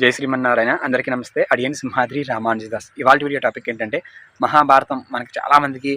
జై శ్రీమన్నారాయణ. అందరికీ నమస్తే. అడియన్ సింహాద్రి రామానుజదాస్. ఇవాళ వీడియో టాపిక్ ఏంటంటే మహాభారతం. మనకి చాలామందికి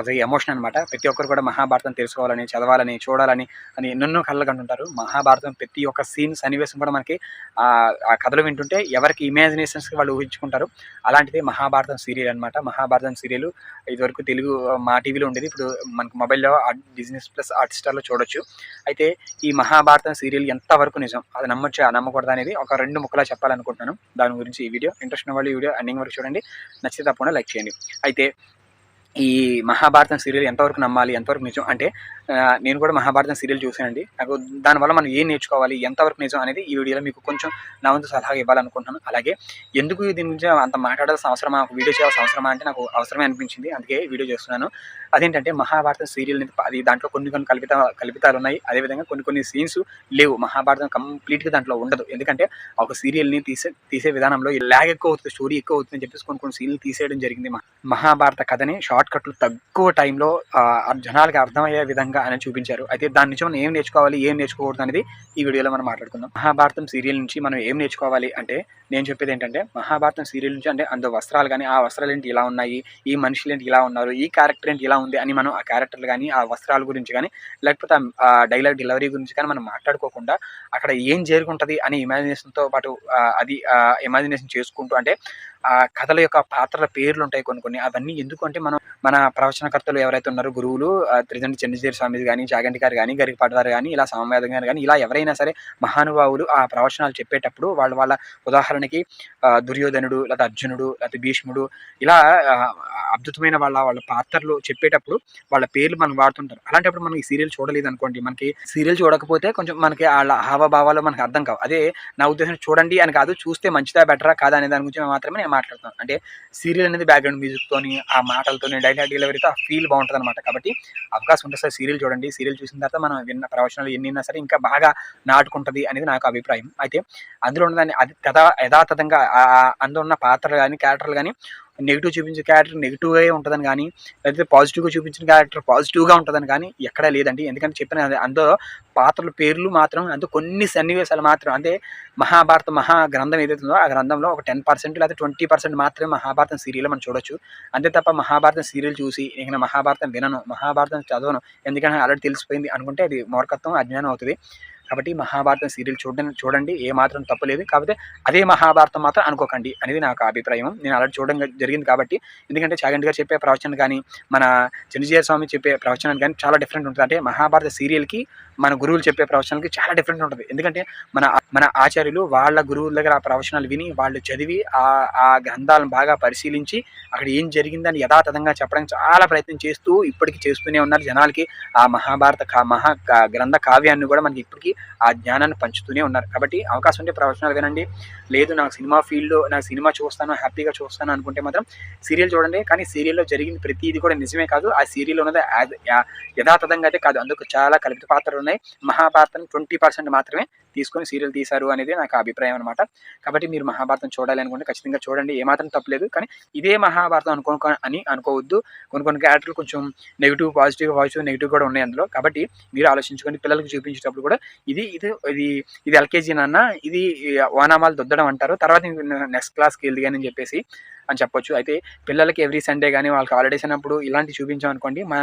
అది ఎమోషన్ అనమాట ప్రతి ఒక్కరు కూడా మహాభారతం తెలుసుకోవాలని చదవాలని చూడాలని అని ఎన్నెన్నో కళ్ళకు అంటుంటారు మహాభారతం ప్రతి ఒక్క సీన్ సన్నివేశం కూడా మనకి ఆ కథలు వింటుంటే ఎవరికి ఇమాజినేషన్స్కి వాళ్ళు ఊహించుకుంటారు. అలాంటిది మహాభారతం సీరియల్ అనమాట మహాభారతం సీరియల్ ఇదివరకు తెలుగు మా టీవీలో ఉండేది. ఇప్పుడు మనకు మొబైల్లో బిజినెస్ ప్లస్ హాట్స్టార్లో చూడొచ్చు. అయితే ఈ మహాభారతం సీరియల్ ఎంతవరకు నిజం? అది నమ్మొచ్చు? ఆ నమ్మకూడదు అనేది ఒక రెండు ముక్కలా చెప్పాలనుకుంటున్నాను. దాని గురించి ఈ వీడియో ఇంట్రెస్ట్ ఉన్న వాళ్ళు ఈ వీడియో ఎండింగ్ వరకు చూడండి. నచ్చితే తప్పకుండా లైక్ చేయండి. అయితే ఈ మహాభారతం సీరియల్ ఎంతవరకు నమ్మాలి ఎంతవరకు నిజం అంటే నేను కూడా మహాభారతం సీరియల్ చూసానండి నాకు దానివల్ల మనం ఏం నేర్చుకోవాలి ఎంతవరకు నిజం అనేది ఈ వీడియోలో మీకు కొంచెం నా వంతు సలహా ఇవ్వాలనుకుంటున్నాను. అలాగే ఎందుకు దీని గురించి అంత మాట్లాడాల్సిన అవసరమా వీడియో చేయాల్సిన అవసరమా అంటే నాకు అవసరమే అనిపించింది. అందుకే వీడియో చేస్తున్నాను. అదేంటంటే మహాభారతం సీరియల్ అది దాంట్లో కొన్ని కొన్ని కల్పిత కల్పితాలు ఉన్నాయి. అదేవిధంగా కొన్ని కొన్ని సీన్స్ లేవు. మహాభారతం కంప్లీట్గా దాంట్లో ఉండదు. ఎందుకంటే ఒక సీరియల్ని తీసే తీసే విధానంలో ల్యాగ్ ఎక్కువ అవుతుంది స్టోరీ ఎక్కువ అవుతుంది అని చెప్పేసి కొన్ని కొన్ని సీన్లు తీసేయడం జరిగింది. మహాభారత కథని షార్ట్ కట్లు తక్కువ టైంలో జనాలకు జనాలకి అర్థమయ్యే విధంగా అని చూపించారు. అయితే దాని నుంచి మనం ఏం నేర్చుకోవాలి ఏం నేర్చుకోకూడదు అనేది ఈ వీడియోలో మనం మాట్లాడుకుందాం. మహాభారతం సీరియల్ నుంచి మనం ఏం నేర్చుకోవాలి అంటే నేను చెప్పేది ఏంటంటే మహాభారతం సీరియల్ నుంచి అంటే అందులో వస్త్రాలు కానీ ఆ వస్త్రాలు ఏంటి ఇలా ఉన్నాయి ఈ మనుషులు ఏంటి ఇలా ఉన్నారు ఈ క్యారెక్టర్ ఏంటి ఇలా ఉంది అని మనం ఆ క్యారెక్టర్లు కానీ ఆ వస్త్రాల గురించి కానీ లేకపోతే ఆ డైలాగ్ డెలివరీ గురించి కానీ మనం మాట్లాడుకోకుండా అక్కడ ఏం జరుగుంటుంది అని ఇమాజినేషన్తో పాటు అది ఇమాజినేషన్ చేసుకుంటూ అంటే ఆ కథల యొక్క పాత్రల పేర్లు ఉంటాయి కొన్ని కొన్ని. అవన్నీ ఎందుకంటే మనం మన ప్రవచనకర్తలు ఎవరైతే ఉన్నారో గురువులు ఆ, త్రిదండి చంద్రశేఖర స్వామి కానీ జాగంటి గారు కానీ గరికపాటి వారు కానీ ఇలా సామవేదం గారు కానీ ఇలా ఎవరైనా సరే మహానుభావులు ఆ ప్రవచనాలు చెప్పేటప్పుడు వాళ్ళ వాళ్ళ ఉదాహరణకి దుర్యోధనుడు లేదా అర్జునుడు లేదా భీష్ముడు ఇలా అద్భుతమైన వాళ్ళ వాళ్ళ పాత్రలు చెప్పేటప్పుడు వాళ్ళ పేర్లు మనం వాడుతుంటారు. అలాంటప్పుడు మనం ఈ సీరియల్ చూడలేదు అనుకోండి మనకి సీరియల్ చూడకపోతే కొంచెం మనకి వాళ్ళ హావభావాలు మనకి అర్థం కావు. అదే నా ఉద్దేశం చూడండి అని కాదు చూస్తే మంచిదా బెటరా కాదా అనే దాని గురించి మాత్రమే నేను మాట్లాడుతాను అంటే సీరియల్ అనేది బ్యాక్గ్రౌండ్ మ్యూజిక్తోని ఆ మాటలతోని డైలాగ్ డెలివరీతో ఆ ఫీల్ బాగుంటుంది అనమాట కాబట్టి అవకాశం ఉంటే సార్ సీరియల్ చూడండి. సీరియల్ చూసిన తర్వాత మనం విన్న ప్రవచనాలు ఎన్ని ఉన్నా సరే ఇంకా బాగా నాటుకుంటుంది అనేది నాకు అభిప్రాయం. అయితే అందులో ఉన్నదాన్ని అది కథ యథాతథంగా అందులో ఉన్న పాత్రలు కానీ క్యారెక్టర్లు కానీ నెగిటివ్ చూపించిన క్యారెక్టర్ నెగిటివ్గా ఉంటుందని కానీ లేకపోతే పాజిటివ్గా చూపించిన క్యారెక్టర్ పాజిటివ్గా ఉంటుందని కానీ ఎక్కడా లేదండి. ఎందుకంటే చెప్పిన అందులో పాత్రల పేర్లు మాత్రం అందులో కొన్ని సన్నివేశాలు మాత్రం అంటే మహాభారత మహా గ్రంథం ఏదైతే ఉందో ఆ గ్రంథంలో ఒక టెన్ పర్సెంట్ లేకపోతే ట్వంటీ పర్సెంట్ మాత్రమే మహాభారతం సీరియల్ మనం చూడొచ్చు. అంతే తప్ప మహాభారతం సీరియల్ చూసి నేను మహాభారతం వినను మహాభారతం చదవను ఎందుకంటే ఆల్రెడీ తెలిసిపోయింది అనుకుంటే అది మూర్ఖత్వం అజ్ఞానం అవుతుంది. కాబట్టి మహాభారతం సీరియల్ చూడండి చూడండి ఏ మాత్రం తప్పలేదు కాకపోతే అదే మహాభారతం మాత్రం అనుకోకండి. అనేది నాకు అభిప్రాయం నేను అలా చూడడం జరిగింది కాబట్టి ఎందుకంటే చాగంటి గారు చెప్పే ప్రవచనం కానీ మన చంద్రజీయ స్వామి చెప్పే ప్రవచనం కానీ చాలా డిఫరెంట్ ఉంటుంది. అంటే మహాభారత సీరియల్కి మన గురువులు చెప్పే ప్రవచనాలకి చాలా డిఫరెంట్ ఉంటుంది. ఎందుకంటే మన మన ఆచార్యులు వాళ్ళ గురువుల దగ్గర ఆ ప్రవచనాలు విని వాళ్ళు చదివి ఆ ఆ గ్రంథాలను బాగా పరిశీలించి అక్కడ ఏం జరిగిందని యథాతథంగా చెప్పడానికి చాలా ప్రయత్నం చేస్తూ ఇప్పటికీ చేస్తూనే ఉన్నారు. జనాలకి ఆ మహాభారత కా మహా కా- గ్రంథ కావ్యాన్ని కూడా మనకి ఇప్పటికీ ఆ జ్ఞానాన్ని పంచుతూనే ఉన్నారు. కాబట్టి అవకాశం ఉంటే ప్రవచనాలు వినండి. లేదు నాకు సినిమా ఫీల్డ్లో నాకు సినిమా చూస్తాను హ్యాపీగా చూస్తాను అనుకుంటే మాత్రం సీరియల్ చూడండి. కానీ సీరియల్లో జరిగింది ప్రతిదీ కూడా నిజమే కాదు. ఆ సీరియల్ ఉన్నది యథాతథంగా అయితే కాదు. అందుకు చాలా కల్పిత పాత్రలు ఉన్నాయి. మహాభారతం ట్వంటీ పర్సెంట్ మాత్రమే తీసుకొని సీరియల్ తీశారు అనేది నాకు అభిప్రాయం అనమాట కాబట్టి మీరు మహాభారతం చూడాలి అనుకుంటే ఖచ్చితంగా చూడండి. ఏమాత్రం తప్పలేదు కానీ ఇదే మహాభారతం అనుకో అని అనుకోవద్దు. కొన్ని కొన్ని క్యారెక్టర్లు కొంచెం నెగిటివ్ పాజిటివ్ పాజిటివ్ నెగిటివ్ కూడా ఉన్నాయి అందులో. కాబట్టి మీరు ఆలోచించుకొని పిల్లలకు చూపించేటప్పుడు కూడా ఇది ఇది ఇది ఇది ఎల్కేజీ నాన్న ఇది వానామాలు దొద్దడం అంటారు. తర్వాత నెక్స్ట్ క్లాస్కి వెళ్ళి అని చెప్పేసి అని చెప్పొచ్చు. అయితే పిల్లలకి ఎవ్రీ సండే కానీ వాళ్ళకి హాలిడేస్ అయినప్పుడు ఇలాంటి చూపించాం అనుకోండి మన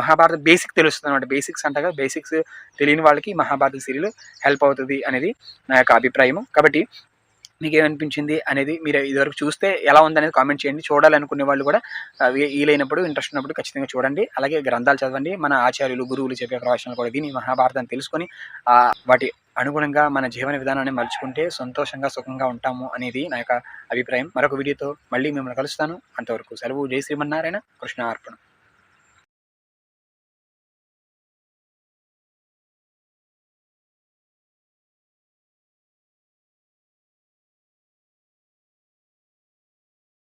మహాభారత బేసిక్ తెలుస్తుంది అనమాట బేసిక్స్ అంటగా బేసిక్స్ తెలియని వాళ్ళకి మహాభారత సీరియల్ హెల్ప్ అవుతుంది అనేది నా యొక్క అభిప్రాయం కాబట్టి మీకు ఏమనిపించింది అనేది మీరు ఇదివరకు చూస్తే ఎలా ఉందనేది కామెంట్ చేయండి. చూడాలనుకునే వాళ్ళు కూడా వీలైనప్పుడు ఇంట్రెస్ట్ ఉన్నప్పుడు ఖచ్చితంగా చూడండి. అలాగే గ్రంథాలు చదవండి. మన ఆచార్యులు గురువులు చెప్పే ప్రవచనాలు కూడా విని మహాభారతం తెలుసుకొని వాటి అనుగుణంగా మన జీవన విధానాన్ని మలుచుకుంటే సంతోషంగా సుఖంగా ఉంటాము అనేది నా యొక్క అభిప్రాయం. మరొక వీడియోతో మళ్ళీ మిమ్మల్ని కలుస్తాను. అంతవరకు సెలవు. జై శ్రీమన్నారాయణ. కృష్ణ అర్పణ.